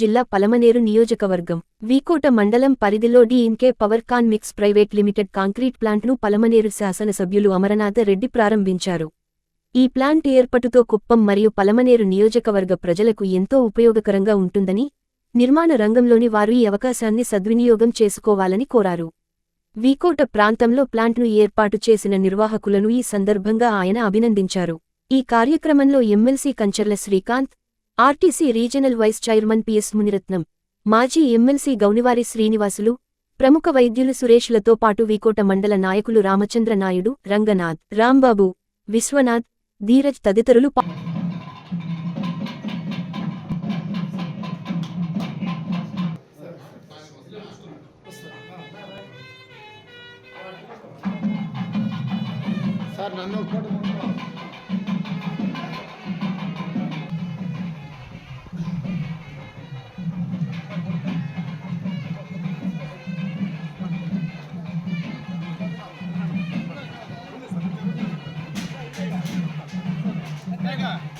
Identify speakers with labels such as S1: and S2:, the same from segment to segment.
S1: జిల్లా పలమనేరు నియోజకవర్గం. వీకోట మండలం పరిధిలో DNK power con mix private limited concrete ప్లాంట్ను పలమనేరు శాసనసభ్యులు అమరనాథ రెడ్డి ప్రారంభించారు. ఈ ప్లాంట్ ఏర్పాటుతో కుప్పం మరియు పలమనేరు నియోజకవర్గ ప్రజలకు ఎంతో ఉపయోగకరంగా ఉంటుందని నిర్మాణ రంగంలోని వారు ఈ అవకాశాన్ని సద్వినియోగం చేసుకోవాలని కోరారు. వీకోట ప్రాంతంలో ప్లాంట్ను ఏర్పాటు చేసిన నిర్వాహకులను ఈ సందర్భంగా ఆయన అభినందించారు. ఈ కార్యక్రమంలో MLC Kancharla Srikanth RTC regional vice chairman PS Muniratnam మాజీ ఎమ్మెల్సీ గౌనివారి శ్రీనివాసులు ప్రముఖ వైద్యులు సురేష్లతో పాటు వీకోట మండల నాయకులు రామచంద్ర నాయుడు రంగనాథ్ రాంబాబు విశ్వనాథ్ ధీరజ్ తదితరులు
S2: సార్ నన్ను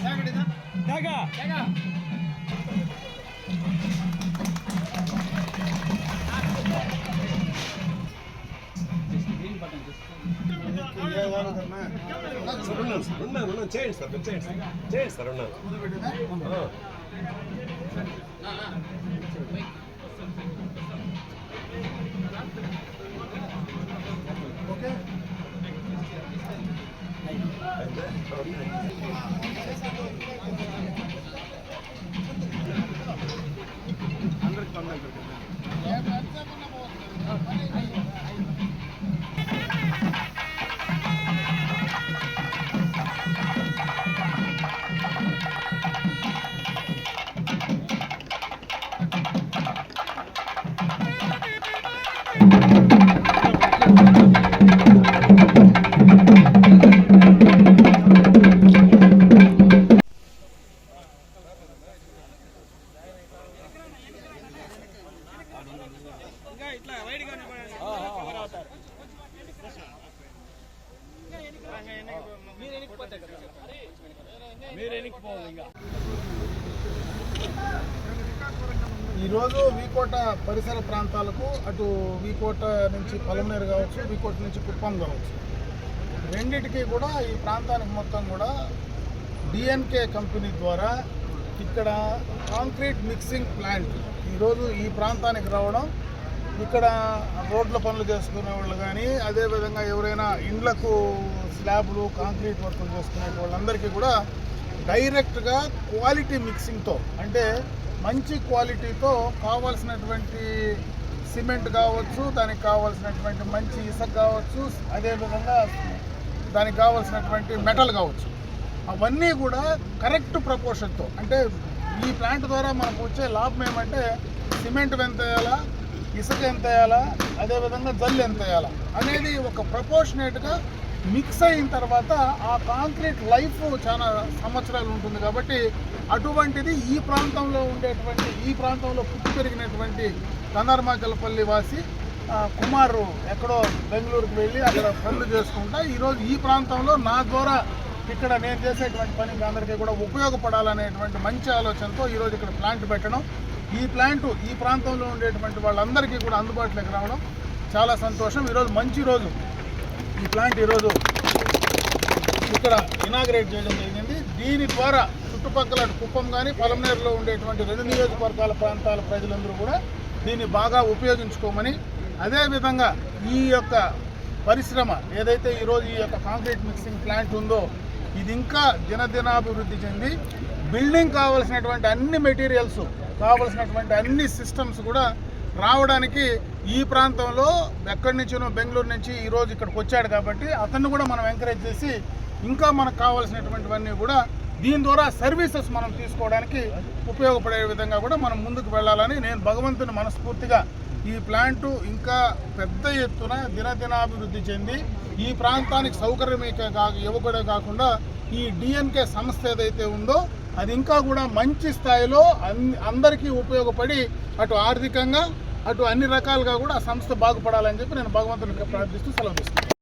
S2: ఫోటో
S3: సార్ ఉన్నాను సార్ ఉన్నాను ఉన్నాను చేయండి సార్ మీరు చేయండి సార్ చేయండి సార్ ఉన్నాను ఆ. అయిందా? ఓకే.
S2: ఈరోజు వీకోట పరిసర ప్రాంతాలకు అటు వీకోట నుంచి పలమనేరు కావచ్చు వీకోట నుంచి కుప్పం కావచ్చు. రెండిటికి కూడా ఈ ప్రాంతానికి మొత్తం కూడా డిఎన్కే కంపెనీ ద్వారా ఇక్కడ కాంక్రీట్ మిక్సింగ్ ప్లాంట్ ఈరోజు ఈ ప్రాంతానికి రావడం ఇక్కడ రోడ్ల పనులు చేసుకునే వాళ్ళు కానీ అదేవిధంగా ఎవరైనా ఇండ్లకు స్లాబ్లు కాంక్రీట్ వర్కులు చేసుకునే వాళ్ళందరికీ కూడా డైరెక్ట్గా క్వాలిటీ మిక్సింగ్తో అంటే మంచి క్వాలిటీతో కావాల్సినటువంటి సిమెంట్ కావచ్చు దానికి కావాల్సినటువంటి మంచి ఇసుక కావచ్చు అదేవిధంగా దానికి కావాల్సినటువంటి మెటల్ కావచ్చు. అవన్నీ కూడా కరెక్ట్ ప్రపోర్షన్తో అంటే ఈ ప్లాంట్ ద్వారా మనకు వచ్చే లాభం ఏమంటే సిమెంట్ ఎంత వేయాలా ఇసుక ఎంత వేయాలా? అదేవిధంగా జల్లు ఎంత వేయాలా? అనేది ఒక ప్రపోర్షనేట్గా మిక్స్ అయిన తర్వాత ఆ కాంక్రీట్ లైఫ్ చాలా సంవత్సరాలు ఉంటుంది కాబట్టి అటువంటిది ఈ ప్రాంతంలో ఉండేటువంటి ఈ ప్రాంతంలో పుట్టి పెరిగినటువంటి గంధర్మాచలపల్లి వాసి కుమారు ఎక్కడో బెంగళూరుకు వెళ్ళి అక్కడ పనులు చేసుకుంటా ఈరోజు ఈ ప్రాంతంలో నా ద్వారా ఇక్కడ నేను చేసేటువంటి పనికి అందరికీ కూడా ఉపయోగపడాలనేటువంటి మంచి ఆలోచనతో ఈరోజు ఇక్కడ ప్లాంట్ పెట్టడం ఈ ప్లాంట్ ఈ ప్రాంతంలో ఉండేటువంటి వాళ్ళందరికీ కూడా అందుబాటులోకి రావడం చాలా సంతోషం. ఈరోజు మంచి రోజు. ఈ ప్లాంట్ ఈరోజు ఇక్కడ ఇనాగ్రేట్ చేయడం జరిగింది. దీని ద్వారా చుట్టుపక్కల కుప్పం కానీ పొలంనేరులో ఉండేటువంటి రెండు నియోజకవర్గాల ప్రాంతాల ప్రజలందరూ కూడా దీన్ని బాగా ఉపయోగించుకోమని అదేవిధంగా ఈ యొక్క పరిశ్రమ ఏదైతే ఈరోజు ఈ యొక్క కాంక్రీట్ మిక్సింగ్ ప్లాంట్ ఉందో ఇది ఇంకా దినదినాభివృద్ధి చెంది బిల్డింగ్ కావలసినటువంటి అన్ని మెటీరియల్స్ కావలసినటువంటి అన్ని సిస్టమ్స్ కూడా రావడానికి ఈ ప్రాంతంలో ఎక్కడి నుంచినో బెంగళూరు నుంచి ఈరోజు ఇక్కడికి వచ్చాడు కాబట్టి అతన్ని కూడా మనం ఎంకరేజ్ చేసి ఇంకా మనకు కావాల్సినటువంటివన్నీ కూడా దీని ద్వారా సర్వీసెస్ మనం తీసుకోవడానికి ఉపయోగపడే విధంగా కూడా మనం ముందుకు వెళ్ళాలని నేను భగవంతుని మనస్ఫూర్తిగా ఈ ప్లాంటు ఇంకా పెద్ద ఎత్తున దినదినాభివృద్ధి చెంది ఈ ప్రాంతానికి సౌకర్యమే కా ఇవ్వకూడే కాకుండా ఈ డిఎన్కే సంస్థ ఏదైతే ఉందో అది ఇంకా కూడా మంచి స్థాయిలో అందరికీ ఉపయోగపడి అటు ఆర్థికంగా అటు అన్ని రకాలుగా కూడా ఆ సంస్థ బాగుపడాలని చెప్పి నేను భగవంతునికి ప్రార్థిస్తూ సెలవు తీసుకున్నాను